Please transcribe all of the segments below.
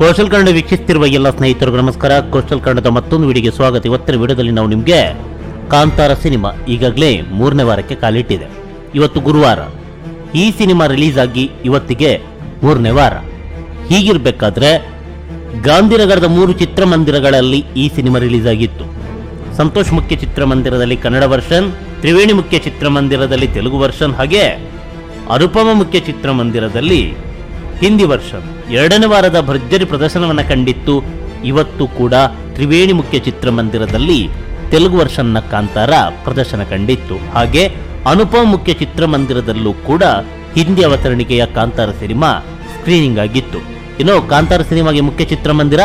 Coastal Kannada ವೀಕ್ಷಿಸುತ್ತಿರುವ ಎಲ್ಲ ಸ್ನೇಹಿತರಿಗೂ ನಮಸ್ಕಾರ. ಕೋಶಲ್ ಕನ್ನಡದ ಮತ್ತೊಂದು ವಿಡಿಯೋಗೆ ಸ್ವಾಗತ. ಇವತ್ತಿನ ವಿಡಿಯೋದಲ್ಲಿ ನಾವು ನಿಮಗೆ ಕಾಂತಾರ ಸಿನಿಮಾ ಈಗಾಗಲೇ ಮೂರನೇ ವಾರಕ್ಕೆ ಕಾಲಿಟ್ಟಿದೆ. ಇವತ್ತು ಗುರುವಾರ. ಈ ಸಿನಿಮಾ ರಿಲೀಸ್ ಆಗಿ ಇವತ್ತಿಗೆ ಮೂರನೇ ವಾರ. ಹೀಗಿರಬೇಕಾದ್ರೆ ಗಾಂಧಿನಗರದ ಮೂರು ಚಿತ್ರಮಂದಿರಗಳಲ್ಲಿ ಈ ಸಿನಿಮಾ ರಿಲೀಸ್ ಆಗಿತ್ತು ಸಂತೋಷ್ ಮುಖ್ಯ ಚಿತ್ರಮಂದಿರದಲ್ಲಿ ಕನ್ನಡ ವರ್ಷನ್, ತ್ರಿವೇಣಿ ಮುಖ್ಯ ಚಿತ್ರಮಂದಿರದಲ್ಲಿ ತೆಲುಗು ವರ್ಷನ್, ಹಾಗೆ ಅನುಪಮ ಮುಖ್ಯ ಚಿತ್ರಮಂದಿರದಲ್ಲಿ ಹಿಂದಿ ವರ್ಷನ್ ಎರಡನೇ ವಾರದ ಭರ್ಜರಿ ಪ್ರದರ್ಶನವನ್ನು ಕಂಡಿತ್ತು. ಇವತ್ತು ಕೂಡ ತ್ರಿವೇಣಿ ಮುಖ್ಯ ಚಿತ್ರಮಂದಿರದಲ್ಲಿ ತೆಲುಗು ವರ್ಷನ್ನ ಕಾಂತಾರ ಪ್ರದರ್ಶನ ಕಂಡಿತ್ತು. ಹಾಗೆ ಅನುಪಮ ಮುಖ್ಯ ಚಿತ್ರಮಂದಿರದಲ್ಲೂ ಕೂಡ ಹಿಂದಿ ಅವತರಣಿಕೆಯ ಕಾಂತಾರ ಸಿನಿಮಾ ಸ್ಕ್ರೀನಿಂಗ್ ಆಗಿತ್ತು. ಇನ್ನು ಕಾಂತಾರ ಸಿನಿಮಾಗೆ ಮುಖ್ಯ ಚಿತ್ರಮಂದಿರ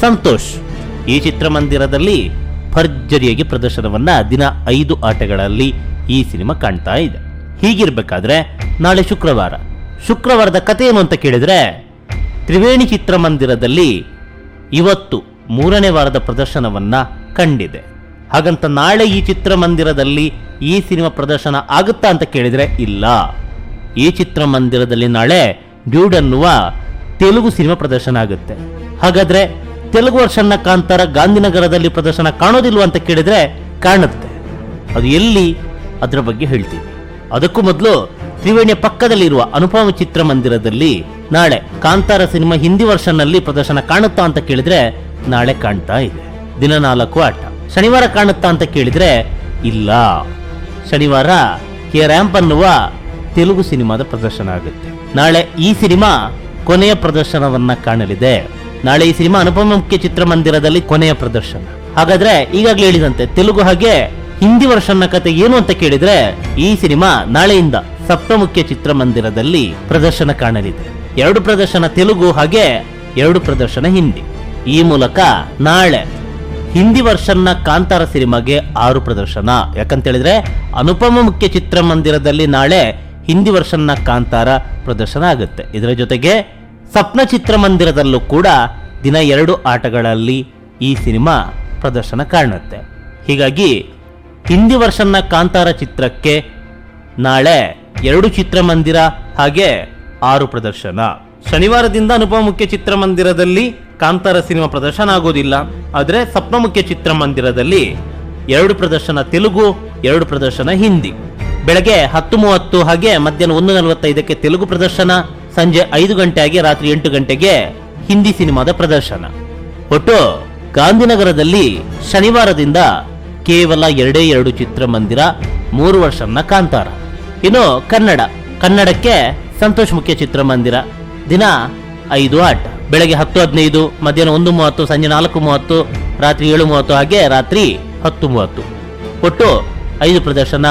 ಸಂತೋಷ್. ಈ ಚಿತ್ರಮಂದಿರದಲ್ಲಿ ಭರ್ಜರಿಯಾಗಿ ಪ್ರದರ್ಶನವನ್ನ ದಿನ ಐದು ಆಟಗಳಲ್ಲಿ ಈ ಸಿನಿಮಾ ಕಾಣ್ತಾ ಇದೆ. ಹೀಗಿರ್ಬೇಕಾದ್ರೆ ನಾಳೆ ಶುಕ್ರವಾರ ಶುಕ್ರವಾರದ ಕಥೆ ಏನು ಅಂತ ಕೇಳಿದರೆ, ತ್ರಿವೇಣಿ ಚಿತ್ರಮಂದಿರದಲ್ಲಿ ಇವತ್ತು ಮೂರನೇ ವಾರದ ಪ್ರದರ್ಶನವನ್ನ ಕಂಡಿದೆ. ಹಾಗಂತ ನಾಳೆ ಈ ಚಿತ್ರಮಂದಿರದಲ್ಲಿ ಈ ಸಿನಿಮಾ ಪ್ರದರ್ಶನ ಆಗುತ್ತಾ ಅಂತ ಕೇಳಿದರೆ ಇಲ್ಲ. ಈ ಚಿತ್ರಮಂದಿರದಲ್ಲಿ ನಾಳೆ ಡ್ಯೂಡ್ ಅನ್ನುವ ತೆಲುಗು ಸಿನಿಮಾ ಪ್ರದರ್ಶನ ಆಗುತ್ತೆ. ಹಾಗಾದರೆ ತೆಲುಗು ವರ್ಷನ್ನ ಕಾಂತಾರ ಗಾಂಧಿನಗರದಲ್ಲಿ ಪ್ರದರ್ಶನ ಕಾಣೋದಿಲ್ವ ಅಂತ ಕೇಳಿದರೆ ಕಾಣುತ್ತೆ. ಅದು ಎಲ್ಲಿ? ಅದರ ಬಗ್ಗೆ ಹೇಳ್ತೀವಿ ಅದಕ್ಕೂ ಮೊದಲು ತ್ರಿವೇಣಿಯ ಪಕ್ಕದಲ್ಲಿರುವ ಅನುಪಮ ಚಿತ್ರಮಂದಿರದಲ್ಲಿ ನಾಳೆ ಕಾಂತಾರ ಸಿನಿಮಾ ಹಿಂದಿ ವರ್ಷನ್ನಲ್ಲಿ ಪ್ರದರ್ಶನ ಕಾಣುತ್ತಾ ಅಂತ ಕೇಳಿದ್ರೆ ನಾಳೆ ಕಾಣ್ತಾ ಇದೆ. ದಿನ ನಾಲ್ಕು ಆಟ. ಶನಿವಾರ ಕಾಣುತ್ತಾ ಅಂತ ಕೇಳಿದ್ರೆ ಇಲ್ಲ. ಶನಿವಾರ ಕೆ ರ್ಯಾಂಪ್ ಅನ್ನುವ ತೆಲುಗು ಸಿನಿಮಾದ ಪ್ರದರ್ಶನ ಆಗುತ್ತೆ. ನಾಳೆ ಈ ಸಿನಿಮಾ ಕೊನೆಯ ಪ್ರದರ್ಶನವನ್ನ ಕಾಣಲಿದೆ. ನಾಳೆ ಈ ಸಿನಿಮಾ ಅನುಪಮ ಮುಖ್ಯ ಚಿತ್ರಮಂದಿರದಲ್ಲಿ ಕೊನೆಯ ಪ್ರದರ್ಶನ. ಹಾಗಾದ್ರೆ ಈಗಾಗಲೇ ಹೇಳಿದಂತೆ ತೆಲುಗು ಹಾಗೆ ಹಿಂದಿ ವರ್ಷನ್ನ ಕತೆ ಏನು ಅಂತ ಕೇಳಿದ್ರೆ ಈ ಸಿನಿಮಾ ನಾಳೆಯಿಂದ ಸಪ್ತಮುಖ್ಯ ಚಿತ್ರಮಂದಿರದಲ್ಲಿ ಪ್ರದರ್ಶನ ಕಾಣಲಿದೆ. ಎರಡು ಪ್ರದರ್ಶನ ತೆಲುಗು ಹಾಗೆ ಎರಡು ಪ್ರದರ್ಶನ ಹಿಂದಿ. ಈ ಮೂಲಕ ನಾಳೆ ಹಿಂದಿ ವರ್ಷನ್ನ ಕಾಂತಾರ ಸಿನಿಮಾಗೆ ಆರು ಪ್ರದರ್ಶನ. ಯಾಕಂತ ಹೇಳಿದ್ರೆ ಅನುಪಮ ಮುಖ್ಯ ಚಿತ್ರಮಂದಿರದಲ್ಲಿ ನಾಳೆ ಹಿಂದಿ ವರ್ಷನ್ನ ಕಾಂತಾರ ಪ್ರದರ್ಶನ ಆಗುತ್ತೆ. ಇದರ ಜೊತೆಗೆ ಸಪ್ನ ಚಿತ್ರಮಂದಿರದಲ್ಲೂ ಕೂಡ ದಿನ ಎರಡು ಆಟಗಳಲ್ಲಿ ಈ ಸಿನಿಮಾ ಪ್ರದರ್ಶನ ಕಾಣುತ್ತೆ. ಹೀಗಾಗಿ ಹಿಂದಿ ವರ್ಷನ್ನ ಕಾಂತಾರ ಚಿತ್ರಕ್ಕೆ ನಾಳೆ ಎರಡು ಚಿತ್ರಮಂದಿರ ಹಾಗೆ ಆರು ಪ್ರದರ್ಶನ. ಶನಿವಾರದಿಂದ ಅನುಪಮ ಮುಖ್ಯ ಚಿತ್ರಮಂದಿರದಲ್ಲಿ ಕಾಂತಾರ ಸಿನಿಮಾ ಪ್ರದರ್ಶನ ಆಗೋದಿಲ್ಲ. ಆದರೆ ಸಪ್ನ ಮುಖ್ಯ ಚಿತ್ರಮಂದಿರದಲ್ಲಿ ಎರಡು ಪ್ರದರ್ಶನ ತೆಲುಗು, ಎರಡು ಪ್ರದರ್ಶನ ಹಿಂದಿ. ಬೆಳಗ್ಗೆ ಹತ್ತು ಮೂವತ್ತು ಹಾಗೆ ಮಧ್ಯಾಹ್ನ ಒಂದು ನಲವತ್ತೈದಕ್ಕೆ ತೆಲುಗು ಪ್ರದರ್ಶನ, ಸಂಜೆ ಐದು ಗಂಟೆ ಆಗಿ ರಾತ್ರಿ ಎಂಟು ಗಂಟೆಗೆ ಹಿಂದಿ ಸಿನಿಮಾದ ಪ್ರದರ್ಶನ. ಒಟ್ಟು ಗಾಂಧಿನಗರದಲ್ಲಿ ಶನಿವಾರದಿಂದ ಕೇವಲ ಎರಡೇ ಎರಡು ಚಿತ್ರಮಂದಿರ, ಮೂರು ವರ್ಷನ ಕಾಂತಾರ. ಇನ್ನು ಕನ್ನಡ, ಕನ್ನಡಕ್ಕೆ ಸಂತೋಷ್ ಮುಖ್ಯ ಚಿತ್ರಮಂದಿರ. ದಿನ ಐದು ಆಟ. ಬೆಳಗ್ಗೆ ಹತ್ತು ಹದಿನೈದು, ಮಧ್ಯಾಹ್ನ ಒಂದು ಮೂವತ್ತು, ಸಂಜೆ ನಾಲ್ಕು ಮೂವತ್ತು, ರಾತ್ರಿ ಏಳು ಮೂವತ್ತು, ಹಾಗೆ ರಾತ್ರಿ ಹತ್ತು ಮೂವತ್ತು. ಒಟ್ಟು ಐದು ಪ್ರದರ್ಶನ.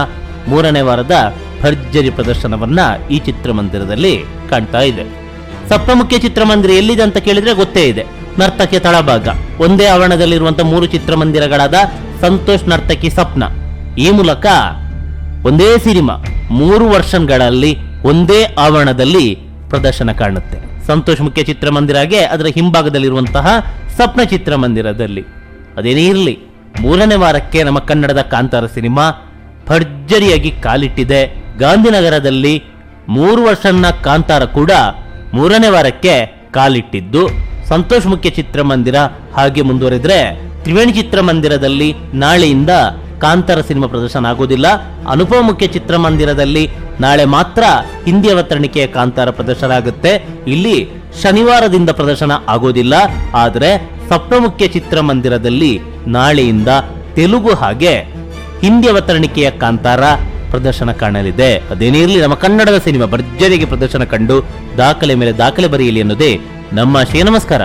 ಮೂರನೇ ವಾರದ ಭರ್ಜರಿ ಪ್ರದರ್ಶನವನ್ನ ಈ ಚಿತ್ರಮಂದಿರದಲ್ಲಿ ಕಾಣ್ತಾ ಇದೆ. ಸಪ್ತಮುಖ್ಯ ಚಿತ್ರಮಂದಿರ ಎಲ್ಲಿದೆ ಅಂತ ಕೇಳಿದ್ರೆ ಗೊತ್ತೇ ಇದೆ. ನರ್ತಕ್ಯ ತಳಭಾಗ. ಒಂದೇ ಆವರಣದಲ್ಲಿರುವಂತಹ ಮೂರು ಚಿತ್ರಮಂದಿರಗಳಾದ ಸಂತೋಷ್ ನರ್ತಕಿ ಸ್ವಪ್ನ. ಈ ಮೂಲಕ ಒಂದೇ ಸಿನಿಮಾ ಮೂರು ವರ್ಷಗಳಲ್ಲಿ ಒಂದೇ ಆವರಣದಲ್ಲಿ ಪ್ರದರ್ಶನ ಕಾಣುತ್ತೆ. ಸಂತೋಷ್ ಮುಖ್ಯ ಚಿತ್ರಮಂದಿರ ಹಾಗೆ ಅದರ ಹಿಂಭಾಗದಲ್ಲಿರುವಂತಹ ಸ್ವಪ್ನ ಚಿತ್ರಮಂದಿರದಲ್ಲಿ. ಅದೇನೇ ಇರಲಿ, ಮೂರನೇ ವಾರಕ್ಕೆ ನಮ್ಮ ಕನ್ನಡದ ಕಾಂತಾರ ಸಿನಿಮಾ ಭರ್ಜರಿಯಾಗಿ ಕಾಲಿಟ್ಟಿದೆ. ಗಾಂಧಿನಗರದಲ್ಲಿ ಮೂರು ವರ್ಷನ ಕಾಂತಾರ ಕೂಡ ಮೂರನೇ ವಾರಕ್ಕೆ ಕಾಲಿಟ್ಟಿದ್ದು. ಸಂತೋಷ್ ಮುಖ್ಯ ಚಿತ್ರಮಂದಿರ ಹಾಗೆ ಮುಂದುವರೆದ್ರೆ ತ್ರಿವೇಣಿ ಚಿತ್ರಮಂದಿರದಲ್ಲಿ ನಾಳೆಯಿಂದ ಕಾಂತಾರ ಸಿನಿಮಾ ಪ್ರದರ್ಶನ ಆಗೋದಿಲ್ಲ ಅನುಪಮ ಮುಖ್ಯ ಚಿತ್ರಮಂದಿರದಲ್ಲಿ ನಾಳೆ ಮಾತ್ರ ಹಿಂದಿ ಅವತರಣಿಕೆಯ ಕಾಂತಾರ ಪ್ರದರ್ಶನ ಆಗುತ್ತೆ. ಇಲ್ಲಿ ಶನಿವಾರದಿಂದ ಪ್ರದರ್ಶನ ಆಗೋದಿಲ್ಲ ಆದರೆ ಸಪ್ತಮುಖ್ಯ ಚಿತ್ರಮಂದಿರದಲ್ಲಿ ನಾಳೆಯಿಂದ ತೆಲುಗು ಹಾಗೆ ಹಿಂದಿ ಅವತರಣಿಕೆಯ ಕಾಂತಾರ ಪ್ರದರ್ಶನ ಕಾಣಲಿದೆ. ಅದೇನೇ ಇರಲಿ, ನಮ್ಮ ಕನ್ನಡದ ಸಿನಿಮಾ ಭರ್ಜರಿಗೆ ಪ್ರದರ್ಶನ ಕಂಡು ದಾಖಲೆ ಮೇಲೆ ದಾಖಲೆ ಬರೆಯಲಿ ಅನ್ನೋದೇ ನಮ್ಮ ಶ್ರೀ ನಮಸ್ಕಾರ.